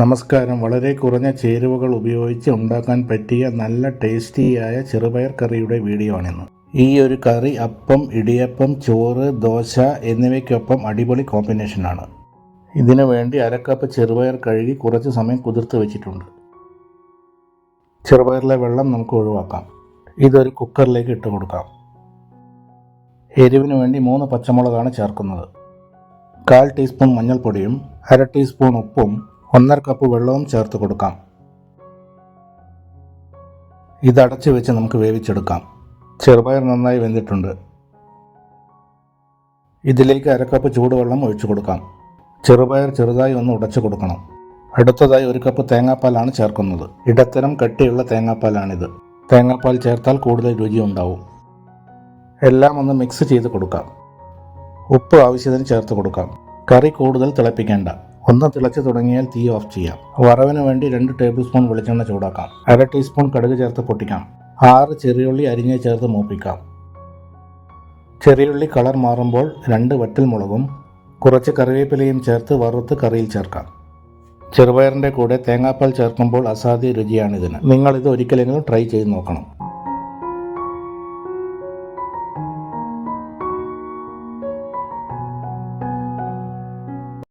നമസ്കാരം. വളരെ കുറഞ്ഞ ചേരുവകൾ ഉപയോഗിച്ച് ഉണ്ടാക്കാൻ പറ്റിയ നല്ല ടേസ്റ്റിയായ ചെറുപയർ കറിയുടെ വീഡിയോ ആണിന്ന്. ഈ ഒരു കറി അപ്പം ഇടിയപ്പം ചോറ് ദോശ എന്നിവയ്ക്കൊപ്പം അടിപൊളി കോമ്പിനേഷനാണ് ഇതിനു വേണ്ടി അരക്കപ്പ് ചെറുപയർ കഴുകി കുറച്ച് സമയം കുതിർത്ത് വെച്ചിട്ടുണ്ട്. ചെറുപയറിലെ വെള്ളം നമുക്ക് ഒഴിവാക്കാം. ഇതൊരു കുക്കറിലേക്ക് ഇട്ട് കൊടുക്കാം. എരിവിന് വേണ്ടി മൂന്ന് പച്ചമുളകാണ് ചേർക്കുന്നത്. കാൽ ടീസ്പൂൺ മഞ്ഞൾപ്പൊടിയും അര ടീസ്പൂൺ ഉപ്പും ഒന്നര കപ്പ് വെള്ളവും ചേർത്ത് കൊടുക്കാം. ഇതടച്ചു വെച്ച് നമുക്ക് വേവിച്ചെടുക്കാം. ചെറുപയർ നന്നായി വെന്തിട്ടുണ്ട്. ഇതിലേക്ക് അരക്കപ്പ് ചൂടുവെള്ളം ഒഴിച്ചു കൊടുക്കാം. ചെറുപയർ ചെറുതായി ഒന്ന് ഉടച്ചു കൊടുക്കണം. അടുത്തതായി ഒരു കപ്പ് തേങ്ങാപ്പാലാണ് ചേർക്കുന്നത്. ഇടത്തരം കട്ടിയുള്ള തേങ്ങാപ്പാലാണിത്. തേങ്ങാപ്പാൽ ചേർത്താൽ കൂടുതൽ രുചി ഉണ്ടാവും. എല്ലാം ഒന്ന് മിക്സ് ചെയ്ത് കൊടുക്കാം. ഉപ്പ് ആവശ്യത്തിന് ചേർത്ത് കൊടുക്കാം. കറി കൂടുതൽ തിളപ്പിക്കേണ്ട. ഒന്ന് തിളച്ചു തുടങ്ങിയാൽ തീ ഓഫ് ചെയ്യാം. വറവിന് വേണ്ടി രണ്ട് ടേബിൾ സ്പൂൺ വെളിച്ചെണ്ണ ചൂടാക്കാം. അര ടീസ്പൂൺ കടുക് ചേർത്ത് പൊട്ടിക്കാം. ആറ് ചെറിയുള്ളി അരിഞ്ഞ് ചേർത്ത് മൂപ്പിക്കാം. ചെറിയുള്ളി കളർ മാറുമ്പോൾ രണ്ട് വറ്റൽ മുളകും കുറച്ച് കറിവേപ്പിലയും ചേർത്ത് വറുത്ത് കറിയിൽ ചേർക്കാം. ചെറുപയറിന്റെ കൂടെ തേങ്ങാപ്പാൽ ചേർക്കുമ്പോൾ അസാധ്യ രുചിയാണിതിന് നിങ്ങളിത് ഒരിക്കലെങ്കിലും ട്രൈ ചെയ്ത് നോക്കണം.